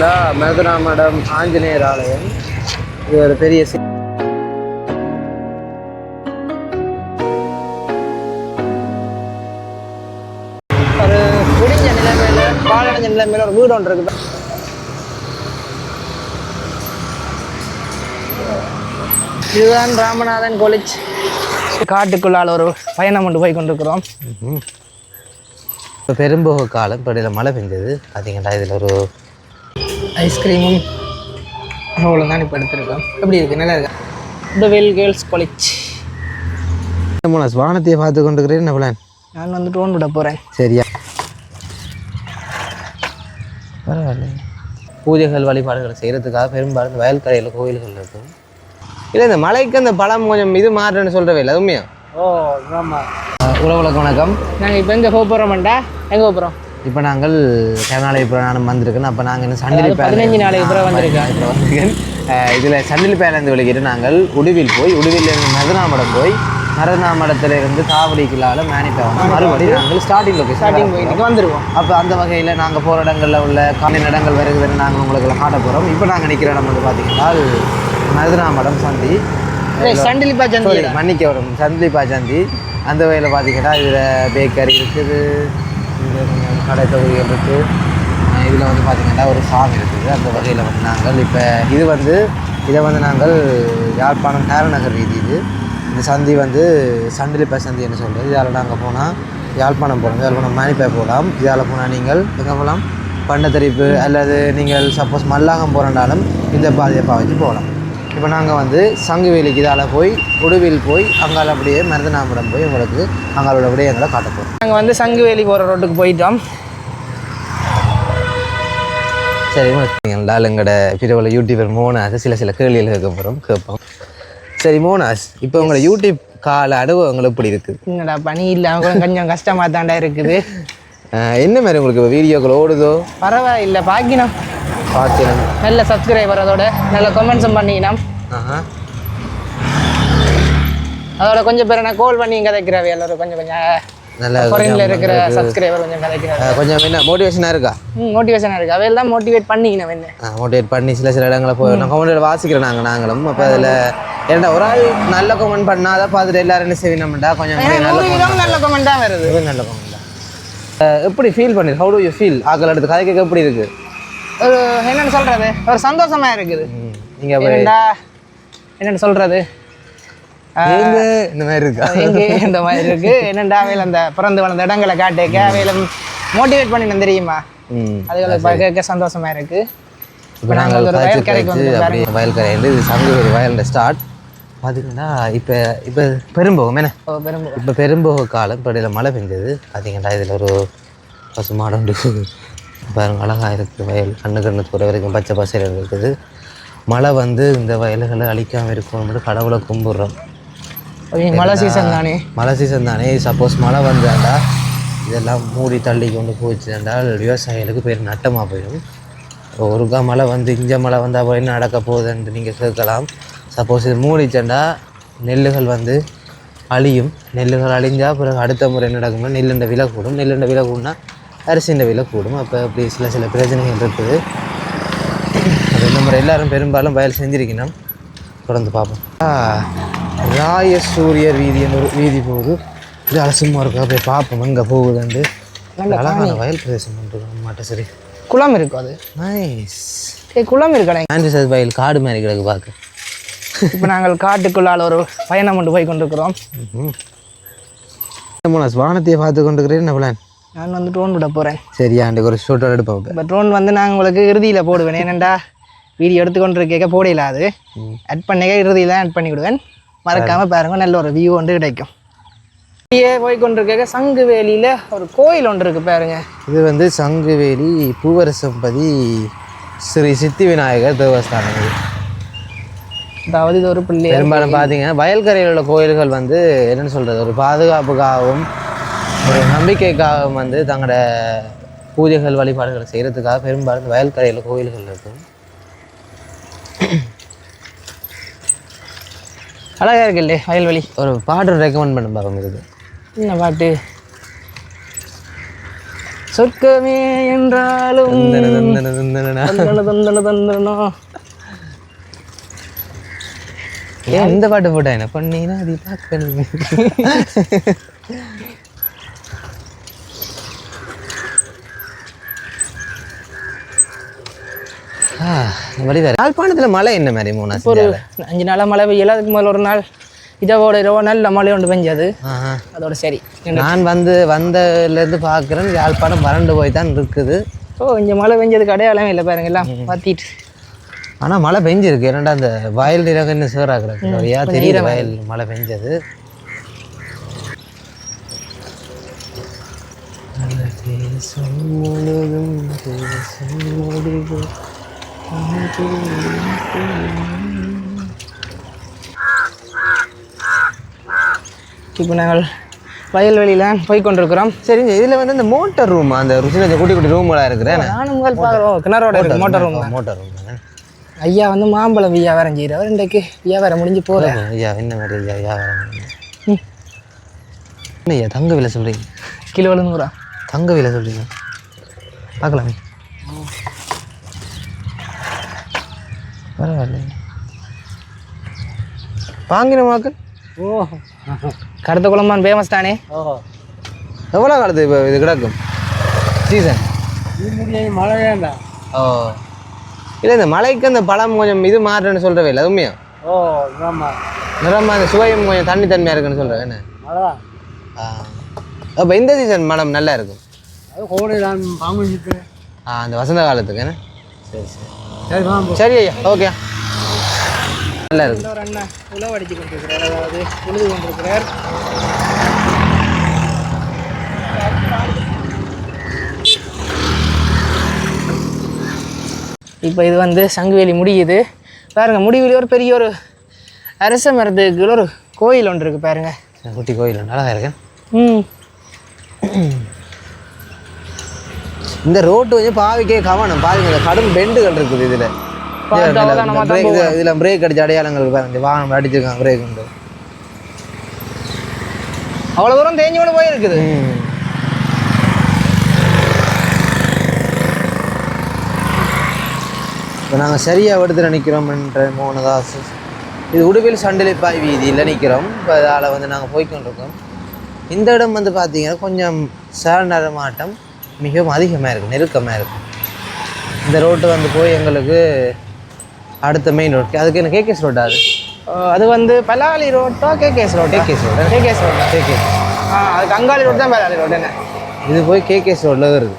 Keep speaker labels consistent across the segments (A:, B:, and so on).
A: பார்த்தீங்கன்னா மதுராமடம் ஆஞ்சநேயர் ஆலயம் இது ஒரு பெரிய ஒரு குடிஞ்ச நிலைமையில பாலடைஞ்ச நிலைமையில ஒரு வீடு ஒன்று இருக்குது. இதுதான் ராமநாதன் காலேஜ் காட்டுக்குள்ளால் ஒரு பயணம் கொண்டு போய் கொண்டிருக்கிறோம்.
B: இப்போ பெரும்போக காலம் இப்போ இடையில மழை பெஞ்சது. பார்த்தீங்கன்னா இதில் ஒரு
A: ஐஸ்கிரீமும் அவ்வளோ தான் இப்போ எடுத்துருக்கோம் எப்படி இருக்கு? நல்லா இருக்கா? இந்த வெல் கேர்ள்ஸ் காலேஜ்
B: மோனஸ் வானத்தையே பார்த்து கொண்டுக்கிறேன் என்ன பிளான்
A: நான் வந்து டோன் விட போகிறேன்
B: சரியா. பரவாயில்ல. பூஜைகள் வழிபாடுகள் செய்கிறதுக்காக பெரும்பாலும் வயல்கரையில் கோயில்கள் இருக்கும். இல்லை இந்த மலைக்கு அந்த பழம் கொஞ்சம் இது மாறுறேன்னு சொல்கிறவே இல்லை அது உண்மையா?
A: ஓ ஆமாம்
B: உறவுகளுக்கு வணக்கம்.
A: நாங்கள் இப்போ எங்கே போக போகிறோம்டா எங்கே போக போகிறோம்
B: இப்போ நாங்கள் கருணாலய புராணம் வந்திருக்கேன் அப்போ நாங்கள் இன்னும் சண்டிலி
A: பதினஞ்சு நாளைக்கு
B: இப்போ வந்திருக்கேன் இதில் சண்டிலி பேலேருந்து வெளிக்கிட்டு நாங்கள் உடுவில் போய் உடுவில் இருந்து மதுராமடம் போய் மருதநாமடத்துல இருந்து காவலிக்குள்ளால மேனிப்பா வந்து மறுபடியும் நாங்கள் ஸ்டார்டிங் லொக்கேஷன்
A: ஸ்டார்டிங் வந்துடுவோம்
B: அப்போ அந்த வகையில் நாங்கள் போகிற இடங்களில் உள்ள காமின் இடங்கள் வருகுதுன்னு நாங்கள் உங்களுக்கு காட்ட போகிறோம் இப்போ நாங்கள் நிற்கிற இடம் வந்து பார்த்தீங்கன்னா மதுராமடம் சந்தி.
A: சண்டிலிப்பா சந்தி.
B: மன்னிக்க வரும். சந்திலிப்பா சந்தி. அந்த வகையில் பார்த்தீங்கன்னா இதில் பேக்கரி இருக்குது. இங்கே கொஞ்சம் கடை தொகுதிகள் இருக்குது இதில் வந்து பார்த்திங்கன்னா ஒரு சாமி இருக்குது. அந்த வகையில் வந்து நாங்கள் இப்போ இது வந்து இதை வந்து நாங்கள் யாழ்ப்பாணம் நேரநகர் வீதி இது. இந்த சந்தி வந்து சண்டிலிப்பா சந்தி என்ன சொல்கிறது இதால் நாங்கள் போனால் யாழ்ப்பாணம் போகலாம் யாழ்ப்பாணம் மானிப்பா போகலாம். இதால் போனால் நீங்கள் எங்கே போகலாம்? பண்டத்தரிப்பு அல்லது நீங்கள் சப்போஸ் மல்லாகம் போகிறனாலும் இந்த பாதையை பாவிச்சு போகலாம். இப்போ நாங்கள் வந்து சங்குவேலிக்கு இதால் போய் உடுவில் போய் அங்கால அப்படியே மருதநாமடம் போய் உங்களுக்கு அங்காலோட விடயங்களை காட்ட போகிறோம்
A: நாங்கள் வந்து சங்குவேலி போகிற ரோட்டுக்கு போயிட்டோம்.
B: சரி பார்த்தீங்களா எங்களோட பிறவில் யூடியூபர் மோனாஸ் சில சில கேள்விகள் கேட்க போகிறோம் கேட்போம். சரி மோனாஸ் இப்போ உங்களோட யூடியூப் கால அனுபவங்கள் எப்படி இருக்குது
A: என்னடா பனி இல்லாமல் கொஞ்சம் கொஞ்சம் கஷ்டமாக தாண்டா இருக்குது
B: என்ன மாதிரி உங்களுக்கு வீடியோக்கள் ஓடுதோ?
A: பரவாயில்ல பாக்கினோம்.
B: பார்க்கணும்
A: நல்ல சப்ஸ்கிரைபர் அதோட. நல்ல கமெண்ட்ஸும்
B: ஆஹா.
A: அதோட கொஞ்சம் பேர் நான் கால் பண்ணி கதைக்கிறவே எல்லாரும். கொஞ்சம் கொஞ்சம்
B: நல்லா
A: ஃபாரின்ல இருக்கிற சப்ஸ்கிரைபர் கொஞ்சம் கதைக்கிறாங்க
B: அஹ் கொஞ்சம் என்ன மோட்டிவேஷனாக இருக்கா?
A: ம் மோட்டிவேஷனாக இருக்குது அவையில் தான் மோட்டிவேட் பண்ணிக்கணும் என்ன.
B: மோட்டிவேட் பண்ணி சில சில இடங்களை போய் நான் நாங்கள் நாங்களும். அப்போ அதில் ஒரு ஆள் நல்ல கமெண்ட் பண்ணாத பார்த்துட்டு எல்லாரும் என்ன செய்யணும்டா கொஞ்சம் நல்ல
A: கமெண்ட் தான் வருது.
B: நல்ல கமெண்ட் எப்படி ஃபீல் பண்ணி ஹவு டு யூ ஃபீல் ஆக்கள் எடுத்து கதை கேட்க எப்படி இருக்கு?
A: ஒரு என்னன்னு சொல்றது? ஒரு சந்தோஷமா இருக்குது.
B: நீங்கள் அப்போ
A: ஏன்டா என்னன்னு சொல்றது?
B: எங்க இந்த மாதிரி இருக்கா?
A: எங்கே இந்த மாதிரி இருக்கு. என்னண்டா அவையில் அந்த பிறந்து வளர்ந்த இடங்களை காட்டேக்க அவையில மோட்டிவேட் பண்ணினேன் தெரியுமா?
B: ம்
A: அதுகளை இப்ப கேட்க சந்தோஷமா இருக்கு.
B: இப்போ நாங்கள் ஒரு வயல்கரைக்கு வந்து அப்படியே வயல்கரை இது சங்குவேரி வயலோட ஸ்டார்ட் பார்த்தீங்கன்னா இப்போ இப்போ பெரும்போகம் என்ன?
A: ஓ, பெரும்பு
B: இப்போ பெரும்போக காலம் இப்போ இடையில மழை பெஞ்சது. பார்த்தீங்கன்னா இதில் ஒரு பசு மாடு உண்டு பாருங்க அழகாக இருக்குது வயல். கண்ணு கண்ணு தூர வரைக்கும் பச்சை பசையில் இருக்குது. மழை வந்து இந்த வயல்களை அழிக்காமல் இருக்கணும்னு கடவுளை கும்பிட்றோம்.
A: மழை சீசன் தானே?
B: மழை சீசன் தானே. சப்போஸ் மழை வந்தாண்டா இதெல்லாம் மூடி தள்ளி கொண்டு போச்சு என்றால் விவசாயிகளுக்கு பேர் நட்டமாக போயிடும். ஒருக்கா மழை வந்து இஞ்ச மழை வந்தால் போய் என்ன நடக்க போகுதுன்ட்டு நீங்கள் கேட்கலாம். சப்போஸ் இது மூடிச்சண்டா நெல்லுகள் வந்து அழியும். நெல்லுகள் அழிஞ்சால் பிறகு அடுத்த முறை என்ன நடக்கும்னா நெல்லுண்ட விலை கூடும். நெல்லுண்ட விலை கூடுனா அரிசிண்ட விலை கூடும். அப்போ அப்படி சில சில பிரச்சனைகள் இருக்குது. அது இந்த முறை? எல்லாரும் பெரும்பாலும் வயல் செஞ்சிருக்கணும். தொடர்ந்து பார்ப்போம். ஆ, ராயசூரியர் வீதி என்ற ஒரு வீதி போகுது. இது அலசுமா இருக்கா? போய் பார்ப்போம். எங்கே போகுதுண்டு அழகான வயல் பிரதேசம் பண்ணுறோம் மாட்ட சரி
A: குளம் இருக்கும் அது?
B: நைஸ்
A: குளம் இருக்கடா
B: ஆன்டிசஸ் வயல் காடு மாதிரி கிடக்கு பார்க்க.
A: இப்போ நாங்கள் காட்டுக்குள்ளால் ஒரு பயணம் கொண்டு போய் கொண்டிருக்கிறோம்.
B: வானத்தையே பார்த்து கொண்டுக்கிறேன் என்ன பிளான்
A: நான் வந்து ட்ரோன் விட போகிறேன்
B: சரியா அன்றைக்கு ஒரு ஷூட்டர் எடுப்போம் இப்போ.
A: ட்ரோன் வந்து நான் உங்களுக்கு இறுதியில் போடுவேன். ஏனண்டா வீடியோ எடுத்துக்கொண்டு இருக்க போடையில அது. ஆட் பண்ணிக்க இறுதியில் ஆட் பண்ணி விடுவேன். மறக்காமல் பாருங்க நல்ல ஒரு வியூ ஒன்று கிடைக்கும். அப்படியே போய் கொண்டிருக்க சங்குவேலியில் ஒரு கோயில் ஒன்று இருக்குது பாருங்க.
B: இது வந்து சங்குவேலி பூவரசம்பதி ஸ்ரீ சித்தி விநாயகர் தேவஸ்தானம் இது.
A: அதாவது இது ஒரு பிள்ளை
B: பெரும்பாலும் பார்த்தீங்கன்னா வயல்கரையில் உள்ள கோயில்கள் வந்து என்னன்னு சொல்கிறது ஒரு பாதுகாப்புக்காகவும் ஒரு நம்பிக்கைக்காகவும் வந்து தங்களோட பூஜைகள் வழிபாடுகள் செய்கிறதுக்காக பெரும்பாலும் வயல்கரையில் கோயில்கள் இருக்கும்.
A: அழகாக இருக்குல்லே வயல்வெளி.
B: ஒரு பாட்டு ரெக்கமெண்ட் பண்ண பாருங்க இது
A: என்ன பாட்டு? சொர்க்கமே என்றாலும்
B: ஏன் இந்த பாட்டு போட்டா என்ன? பண்ணீங்கன்னா அது பார்க்கணும். வழி வேற. யாழ்ப்பாணத்தில் மழை என்ன மாதிரி மூணா
A: ஒரு அஞ்சு நாளாக மழை பெய்யல அதுக்கு முதல்ல ஒரு நாள் இதோட இரவு நல்ல மழை ஒன்று பெஞ்சது. அதோட சரி
B: நான் வந்து வந்ததுலேருந்து பார்க்குறேன் யாழ்ப்பாணம் வறண்டு போய் தான் இருக்குது.
A: ஓ இங்கே மழை பெஞ்சதுக்கு அடையாளமே இல்லை பாருங்க எல்லாம் மாற்றிட்டு
B: ஆனால் மழை பெஞ்சிருக்கு. ஏன்னா அந்த வயல் நிறகு இன்னும் சேராக்குறது நிறையா தெரியுது வயல் மழை பெஞ்சது. முடிவு.
A: இப்போ நாங்கள் வயல்வெளியில் போய் கொண்டிருக்கிறோம்
B: சரிங்க இதில் வந்து இந்த மோட்டர் ரூம் அந்த ருசி குட்டி குட்டி ரூம்லாம் இருக்கிறேன்
A: நானும் முதல் பார்க்குறோம் கிணறோட இருக்கு மோட்டார் ரூம்
B: மோட்டர் ரூம்
A: ஐயா வந்து மாம்பழம் வியாபாரம் செய்கிறவர் இன்றைக்கு வியாபாரம் முடிஞ்சு போகிறேன்
B: ஐயா என்ன மாதிரி ஐயா வியாபாரம் என்ன ஐயா தங்க விலை சொல்கிறீங்க
A: கிலோ நூறா
B: தங்க விலை சொல்கிறீங்க பார்க்கலாமே. பரவாயில்ல வாங்கின மக்கள்
A: ஓ கருத்த குளம்பான் ஃபேமஸ் தானே?
B: எவ்வளோ காலத்து இப்போ இது கிடக்கும்? சீசன்
A: மழை வேண்டாம்
B: ஓ. இல்லை இந்த மழைக்கு அந்த பழம் கொஞ்சம் இது மாறுறேன்னு சொல்கிறவே இல்லை உண்மையா?
A: ஓ
B: நிறமா அந்த சுவையும் கொஞ்சம் தண்ணி தன்மையாக இருக்குன்னு சொல்கிறேன் என்ன? ஆ. அப்போ இந்த சீசன் மழை நல்லா இருக்கும்?
A: அது கோடை
B: ஆ அந்த வசந்த காலத்துக்கு என்ன? சரி சரி.
A: சரி
B: ஐயா ஓகே நல்லா இருக்கும்
A: ஒரு அண்ணா கொண்டிருக்கிறார் அதாவது உழுது கொண்டிருக்கிறார். இப்போ இது வந்து சங்குவேலி முடியுது. பாருங்க முடிவில் ஒரு பெரிய ஒரு அரச மரத்துக்கு ஒரு கோயில் ஒன்று இருக்கு பாருங்க.
B: குட்டி கோயில் நல்லா இருக்கேன்
A: ம்.
B: இந்த ரோட்டு கொஞ்சம் பாவிக்கே கவனம். பாருங்க இந்த கடும் பெண்டுகள் இருக்குது இதில். இதில் பிரேக் அடிச்ச அடையாளங்கள் பாருங்க. வாகனம் அடிச்சிருக்காங்க பிரேக் உண்டு.
A: அவ்வளோ தூரம் தேஞ்சு கொண்டு போயிருக்குது.
B: இப்போ நாங்கள் சரியாக இடத்துல நிற்கிறோம் என்ற மோகனதாஸ். இது உடுவில் சண்டிலிப்பாய் வீதியில் நிற்கிறோம் இப்போ அதால் வந்து நாங்கள் போய்க்கொண்டிருக்கோம். இந்த இடம் வந்து பார்த்தீங்கன்னா கொஞ்சம் சேர் நடமாட்டம் மிகவும் அதிகமாக இருக்குது நெருக்கமாக இருக்குது இந்த ரோட்டு வந்து போய் எங்களுக்கு அடுத்த மெயின் ரோட் அதுக்கு என்ன கேகேஸ் ரோட்டா அது?
A: அது வந்து பலாலி ரோட்டா கேகேஎஸ் ரோட்டா
B: கேகேஸ் ரோடு
A: கேகேஎஸ் ரோட்டா
B: கேகேஸ்
A: ஆ? அதுக்கு அங்காளி ரோடு தான் பலாலி ரோடு என்ன?
B: இது போய் கேகேஸ் ரோட்டில் வருது.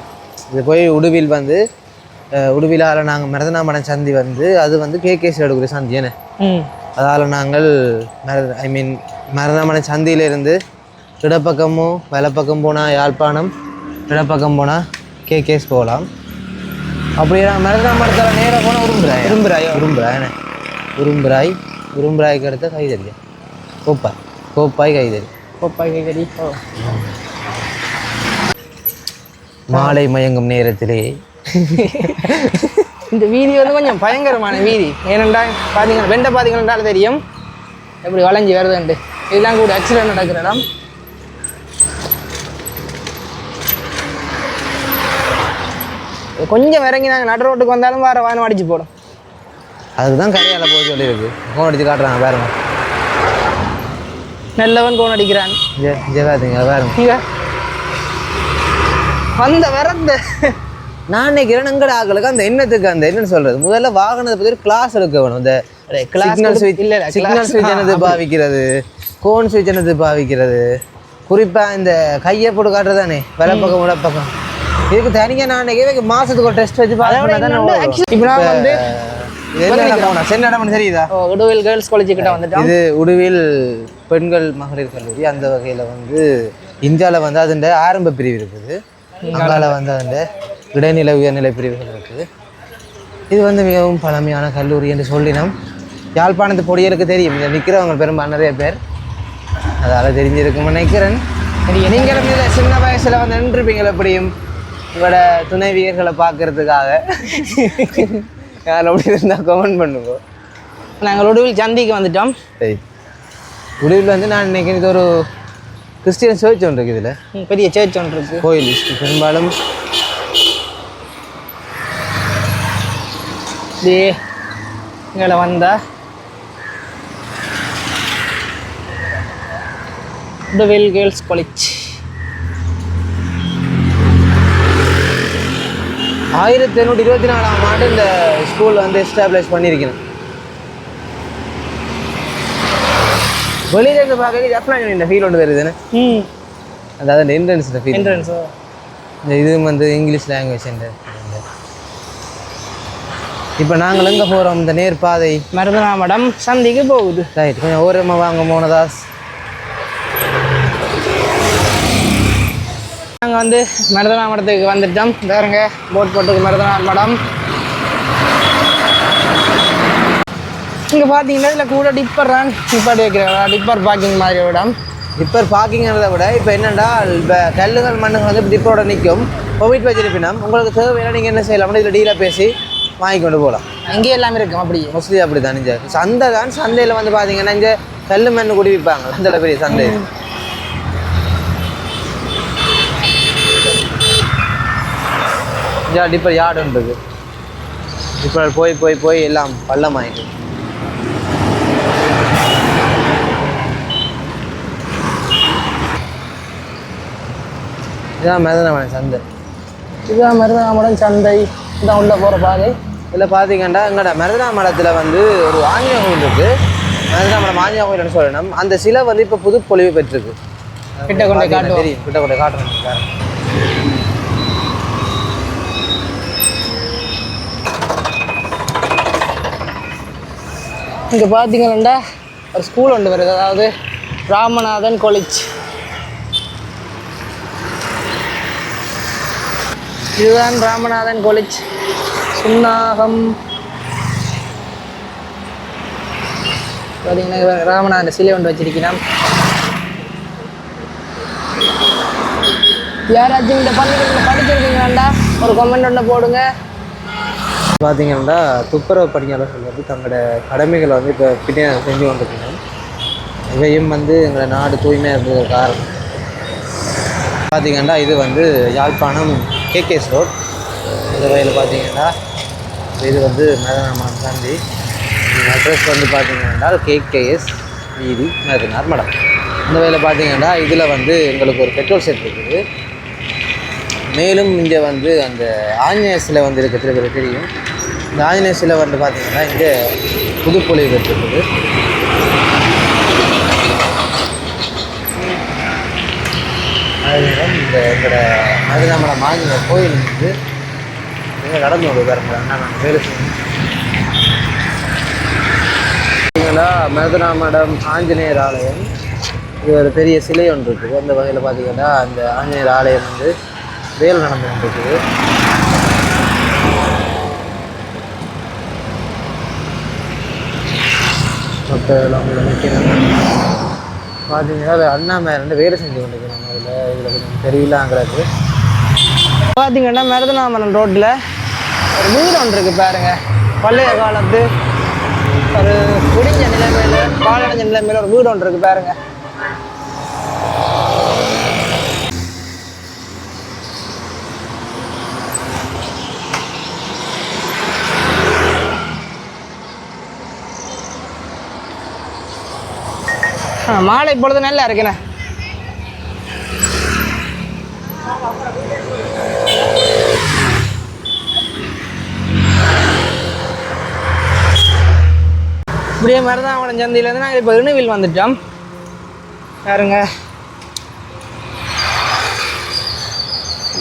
B: இது போய் உடுவில் வந்து உடுவிலால நாங்கள் மருதனாமடம் சந்தி வந்து அது வந்து கேகேஸ் எடுக்கிற சந்தி என்ன? அதால் நாங்கள் மர ஐ மீன் மருதமனை சந்தியிலிருந்து இடப்பக்கமும் வலப்பக்கம் போனால் யாழ்ப்பாணம் இடப்பக்கம் போனால் கேகேஸ் போகலாம் அப்படியே நான் மருதமரத்தில் நேராக போனால் உரும்புறாய் உரும்புறாய் என்ன? உரும்புறாய் உரும்புறாய்க்கு அடுத்த கைதறியா கோப்பாய் கோப்பாய் கைதறி
A: கோப்பாய் ஓ.
B: மாலை மயங்கும் நேரத்திலே.
A: இந்த வீதி வந்து கொஞ்சம் பயங்கரமான வீதி. ஏனென்றா பார்த்தீங்கன்னா வெண்டை பார்த்தீங்கன்னா தெரியும். எப்படி வளைஞ்சி வருதுன்ட்டு இதெல்லாம் கூட ஆக்சிடென்ட் நடக்கிற இடம். கொஞ்சம் இறங்கி நாங்கள் நடு ரோட்டுக்கு வந்தாலும் வேறு வானம் அடிச்சு போடும்.
B: அதுக்கு தான் கரையால் போக சொல்லியிருக்கு. ஃபோன் அடித்து காட்டுறாங்க பாருங்க.
A: நல்லவன் கோன் அடிக்கிறான்.
B: ஜெகாதுங்க பாருங்க
A: இங்க வந்த வரந்த
B: நான் நினைக்கிறேன் எங்கட ஆக்களுக்கு அந்த எண்ணத்துக்கு அந்த என்னன்னு சொல்றது? முதல்ல வாகனத்தை ஒரு கிளாஸ் எடுக்க வேணும். இந்த சிக்னல்
A: கொடு-
B: ஸ்விட்ச்
A: இல்ல,
B: சிக்னல்
A: ஆ,
B: என்னது பாவிக்கிறது? கோன் ஸ்விட்ச் என்னது பாவிக்கிறது? குறிப்பா இந்த கையை போட்டு காட்டுறதானே வலப்பக்கம் உடப்பக்கம் இதுக்கு தனியா நான் நினைக்கிறேன் மாசத்துக்கு ஒரு டெஸ்ட் வச்சு
A: அதோட
B: பார்த்தா தானே
A: இன்னொன்று
B: வரும்.
A: actually இப்ப நான் வந்து உடுவில் கேர்ள்ஸ் காலேஜ் கிட்ட வந்துட்டோம்.
B: இது உடுவில் பெண்கள் மகளிர் கல்லூரி. அந்த வகையில் வந்து இந்தியாவில் வந்து அதன் ஆரம்ப பிரிவு இருக்குது. அங்கால வந்து அந்த இடைநிலை உயர்நிலை பிரிவுகள் இருக்குது. இது வந்து மிகவும் பழமையான கல்லூரி என்று சொல்லினோம். யாழ்ப்பாணத்து பொடியருக்கு தெரியும். இங்கே நிற்கிறவங்க பெரும்பாலும் நிறைய பேர். அதால் தெரிஞ்சிருக்கும் நினைக்கிறேன். நீங்களும் இதில் சின்ன வயசில் வந்து நின்றுப்பீங்களா எப்படியும்? இவட துணைவியர்களை பார்க்கறதுக்காக. யார் அப்படி இருந்தால் கமெண்ட் பண்ணுங்க.
A: நாங்கள் உடுவில் சந்திக்கு வந்துட்டோம்.
B: சரி முடிவில் வந்து நான் நினைக்கிறேன் இது ஒரு கிறிஸ்டியன் சர்ச் ஒன்று இருக்குது இதில்.
A: பெரிய சர்ச் ஒன்று இருக்கு.
B: கோயில் பெரும்பாலும்.
A: இப்படியே இங்கே வந்தா. டுவெல் கேர்ள்ஸ் காலேஜ்
B: ஆயிரத்தி எண்ணூற்றி இருபத்தி நாலாம் ஆண்டு இந்த ஸ்கூல் வந்து எஸ்டாப்ளிஷ் பண்ணியிருக்கணும் வெளியில இருந்து பார்க்க ஜப்பான் இந்த ஃபீல் ஒன்று வருதுன்னு அதாவது அந்த என்ட்ரன்ஸ் ஃபீல்
A: என்ட்ரன்ஸோ
B: இந்த இதுவும் வந்து இங்கிலீஷ் லாங்குவேஜ் இப்போ நாங்கள் எங்கே போகிறோம் இந்த நேர் பாதை
A: மருதனாமடம் சந்திக்கு போகுது.
B: ரைட் கொஞ்சம் ஓரமாக வாங்க மோனதாஸ்
A: நாங்கள் வந்து மருதனாமடத்துக்கு வந்துட்டோம். வேறுங்க போட் போட்டுக்கு மருதனாமடம் இங்கே பார்த்தீங்கன்னா இதில் கூட டிப்பர் தான். டிப்பர் வைக்கிறாங்க டிப்பர் பார்க்கிங் மாதிரி இடம்.
B: இப்போ பார்க்கிங்கிறத விட இப்போ என்னென்னா இப்போ கல்லுகள் மண்ணுகள் வந்து டிப்போட நிற்கும். கோவிட் வச்சிருப்பினம். உங்களுக்கு தேவையான நீங்கள் என்ன செய்யலாம்னா இதில் டீலாக பேசி வாங்கி கொண்டு போகலாம்.
A: இங்கே எல்லாமே இருக்கும் அப்படியே.
B: மோஸ்ட்லி அப்படி தான் இங்கே சந்தை தான். சந்தையில் வந்து பார்த்தீங்கன்னா இங்கே கல் மண் குடி விற்பாங்க அந்த பெரிய சந்தை. இங்கே டிப்பர் யார்டு இருக்குது இப்போ போய் போய் போய் எல்லாம் பள்ளமாயிட்டு இதான் மேதனமான சந்தை
A: இதுதான் மருதனாமடம் சந்தை இதான் உள்ள போகிற பாதை
B: இதில் பார்த்தீங்கன்னா எங்களோட மருதனா மடத்தில் வந்து ஒரு ஆஞ்சநேய கோயில் இருக்குது மருதனா மடம் ஆஞ்சநேய கோயில்னு சொல்லணும். அந்த சிலை வந்து இப்போ புது பொலிவு பெற்றிருக்கு.
A: கிட்ட கொண்டு காட்டுவோம்.
B: தெரியும். கிட்ட கொண்டு போய்
A: இங்கே பார்த்தீங்கன்னா ஒரு ஸ்கூல் ஒன்று வருது. அதாவது ராமநாதன் காலேஜ் இதுதான் ராமநாதன் காலேஜ் சுன்னாகம். பார்த்தீங்கன்னா ராமநாதன் சிலை ஒன்று வச்சிருக்கிறான். யாராச்சும் இந்த பள்ளிக்கூடத்தில் படிச்சிருக்கீங்களாண்டா ஒரு கமெண்ட் ஒன்று போடுங்க.
B: பார்த்தீங்கன்னா துப்புரவு பணியாளர்கள் வந்து தங்களோட கடமைகளை வந்து இப்போ பின்னே செஞ்சு கொண்டிருக்கணும் இவையும் வந்து எங்களை நாடு தூய்மையாக இருந்தது காரணம். பார்த்தீங்கன்னா இது வந்து யாழ்ப்பாணம் கேகேஎஸ் ரோட். இந்த வகையில் பார்த்தீங்கன்னா இது வந்து மேதனார் தாண்டி அட்ரஸ் வந்து பார்த்தீங்கன்னா கேகேஎஸ் வீதி மேதனார் மடம். இந்த வகையில் பார்த்தீங்கன்னா இதில் வந்து எங்களுக்கு ஒரு பெட்ரோல் செட் இருக்குது. மேலும் இங்கே வந்து அந்த ஆஞ்சநேய சிலை வந்து இருக்க சில பேர் தெரியும். இந்த ஆஞ்சநேய சிலை வந்து பார்த்தீங்கன்னா இங்கே புதுப்பொழிவு இருக்குது இந்த எங்களோட மருதாமலம் மாநில கோயில் வந்து இங்கே நடந்து கொண்டு பாருங்க. நான் பேர் வேலை மதுராமடம் ஆஞ்சநேயர் ஆலயம். இது ஒரு பெரிய சிலை ஒன்று இருக்குது. அந்த வகையில் பார்த்தீங்கன்னா அந்த ஆஞ்சநேயர் ஆலயம் வந்து வேல் நடந்து கொண்டிருக்குது. மக்கள் எல்லாம் நிற்கிறாங்க பார்த்தீங்கன்னா அது அண்ணாமலை ரெண்டு வேலை செஞ்சு கொண்டிருக்கிறாங்க. அதில் இதில் கொஞ்சம் தெரியலாங்கிறது.
A: பார்த்தீங்கன்னா மருதநாமலன் ரோட்டில் ஒரு வீடு ஒன்று இருக்குது பாருங்க. பழைய காலத்து ஒரு குடிஞ்ச நிலைமையில் பாலடைஞ்ச நிலைமையில் ஒரு வீடு ஒன்று இருக்குது பாருங்கள் மாலை பொழுது நல்லா இருக்குண்ணே. இப்படியே மருதாவனம் சந்தையிலேருந்து நாங்கள் இப்போ இணுவில் வந்துட்டோம். பாருங்க.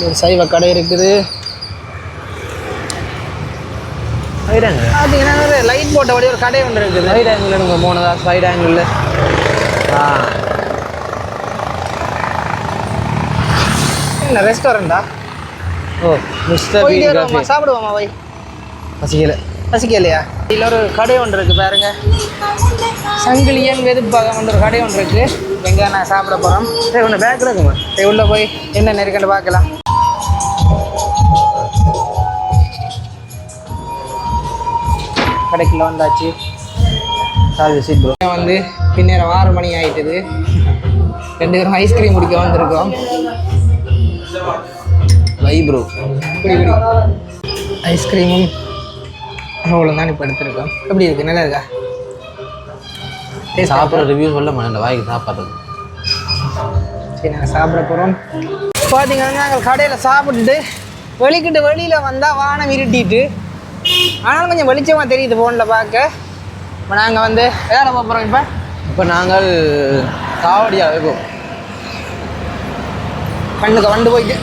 A: ஒரு சைவ கடை இருக்குது. பார்த்தீங்கன்னா ஒரு லைட் போட்ட வழி ஒரு கடை ஒன்று இருக்குது.
B: சைடு ஆங்கிள் உங்கள் போனதா? சைடு ஆங்கிளில்
A: என்ன ரெஸ்டாரண்டா
B: ஓ மிஸ்டர் பீன்
A: சாப்பிடுவோமா வை
B: பசிக்கல.
A: ரசிக்கலையா இதில் ஒரு கடை ஒன்று இருக்குது பாருங்க. சங்கிலியன் வெதுப்பாகம் ஒரு கடை ஒன்று இருக்குது எங்கே நான் சாப்பிட போகிறோம்
B: சரி ஒன்று பேக்கில் இருக்குமா?
A: சரி உள்ளே போய் என்ன நெருக்கண்டு பார்க்கலாம். கடைக்குள்ள வந்தாச்சு.
B: சார்ஜ் சீட்
A: வந்து பின்னேற ஆறு மணி ஆயிட்டுது. ரெண்டு பேரும் ஐஸ்கிரீம் குடிக்க வந்திருக்கோம்.
B: வை ப்ரோ
A: ஐஸ்கிரீமும் ரோலும் தான் இப்போ எடுத்திருக்கோம். எப்படி இருக்கு? நல்லா இருக்கா?
B: சாப்பிட்ற ரிவ்யூ சொல்ல மாட்டேன். வாய்க்கு சாப்பிட்றது.
A: சரி நாங்கள் சாப்பிட போகிறோம் பார்த்தீங்கன்னா நாங்கள் கடையில் சாப்பிட்டுட்டு வெளிக்கிட்டு வெளியில் வந்தால் வானம் இருட்டிட்டு. ஆனாலும் கொஞ்சம் வெளிச்சமாக தெரியுது ஃபோனில் பார்க்க. இப்போ நாங்கள் வந்து எதாவது போகிறோம் இப்போ.
B: இப்போ நாங்கள் காவடியாக வைப்போம்
A: கண்ணுக்கு வண்டு போயிட்டு.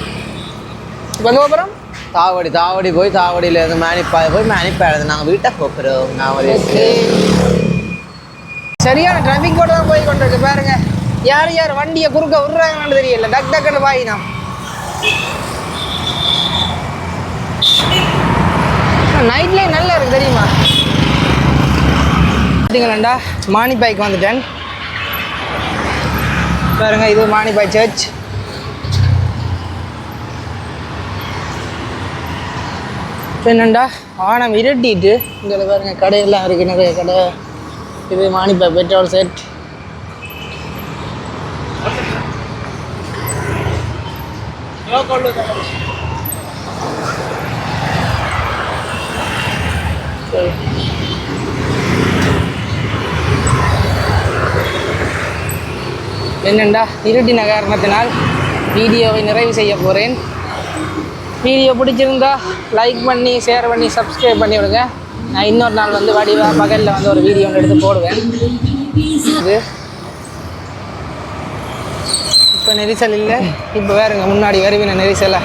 A: இப்போ வந்து போகிறோம்?
B: தாவடி தாவடி போய் தாவடியில் இருந்து மேனிப்பாய் போய் மேனிப்பாய் நாங்கள் வீட்டை போகிறோம் நான்
A: சரியான டிராஃபிக் போட்டு தான் போய் கொண்டிருக்கு பாருங்க. யார் யார் வண்டியை குறுக்க விடுறாங்கன்னு தெரியல. டக் டக்குன்னு பாயினா நைட்லேயே நல்லா இருக்கு தெரியுமா? பார்த்தீங்களாண்டா மானிப்பாய்க்கு வந்துட்டேன். பாருங்க இது மானிப்பாய் சர்ச் என்னண்டா? ஆனம் இருட்டிட்டு இங்கே பாருங்க கடையெல்லாம் இருக்கு நிறைய கடை. இது மானிப்பாய் பெட்ரோல் செட் என்னெண்டா? இருட்டின காரணத்தினால் வீடியோவை நிறைவு செய்ய போகிறேன் வீடியோ பிடிச்சிருந்தா லைக் பண்ணி ஷேர் பண்ணி சப்ஸ்கிரைப் பண்ணி விடுங்க. நான் இன்னொரு நாள் வந்து வடிவா பகலில் வந்து ஒரு வீடியோ ஒன்று எடுத்து போடுவேன். இது. இப்போ நெரிசல் இல்லை. இப்போ வேறுங்க முன்னாடி வருவின நெரிசலை.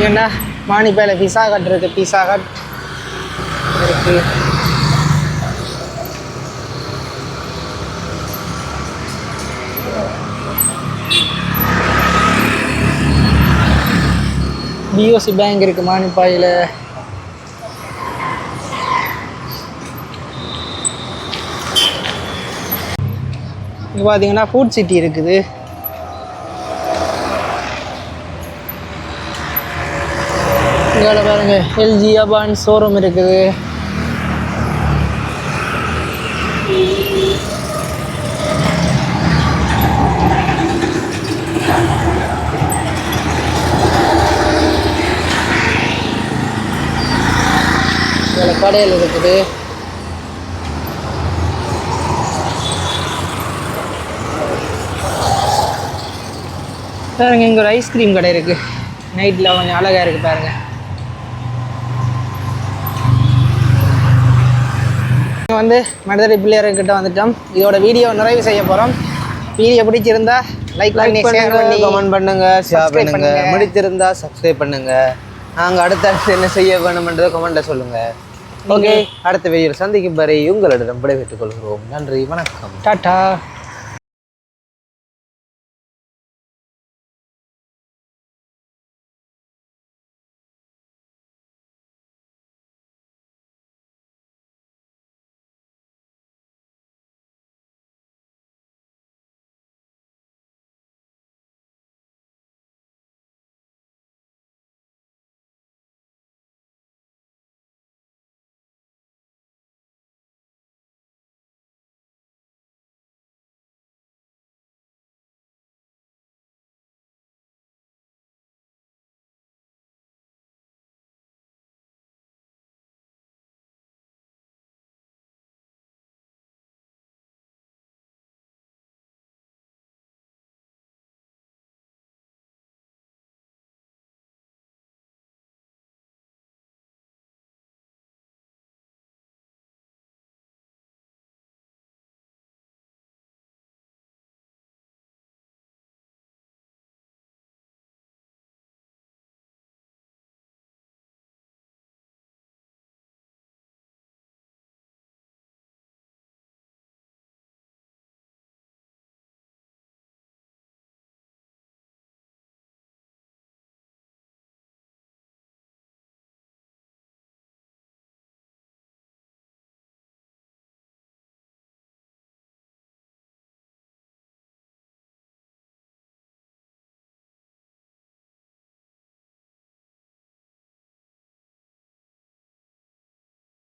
A: அதுக்கண்டா மானிப்பேல பிஸா கட் இருக்கு பிஸா கட் இருக்கு. பிஓசி பேங்க் இருக்கு மானிப்பாயில். இங்கே பார்த்தீங்கன்னா ஃபுட் சிட்டி இருக்குது. இங்கே பாருங்க. எல்ஜி அபான் ஷோரூம் இருக்குது. கடையில் இருக்குது. பாருங்க இங்கே ஒரு ஐஸ்கிரீம் கடை இருக்கு. நைட்டில் கொஞ்சம் அழகாக இருக்கு பாருங்க. வந்து மனிதரை பிள்ளையர்கிட்ட வந்துட்டோம். இதோட வீடியோ நிறைவு செய்ய போகிறோம் வீடியோ பிடிச்சிருந்தா லைக் பண்ணி ஷேர் பண்ணி
B: கமெண்ட் பண்ணுங்க ஷேர்
A: பண்ணுங்க.
B: முடித்திருந்தா சப்ஸ்கிரைப் பண்ணுங்க. நாங்கள் அடுத்த அடுத்து என்ன செய்ய வேணும்ன்றதை கமெண்ட்டை சொல்லுங்க. ஓகே அடுத்த வீடியோவில் சந்திக்கும் வரை உங்களிடம் விடைபெற்றுக் கொள்கிறோம். நன்றி வணக்கம்.
A: டாட்டா.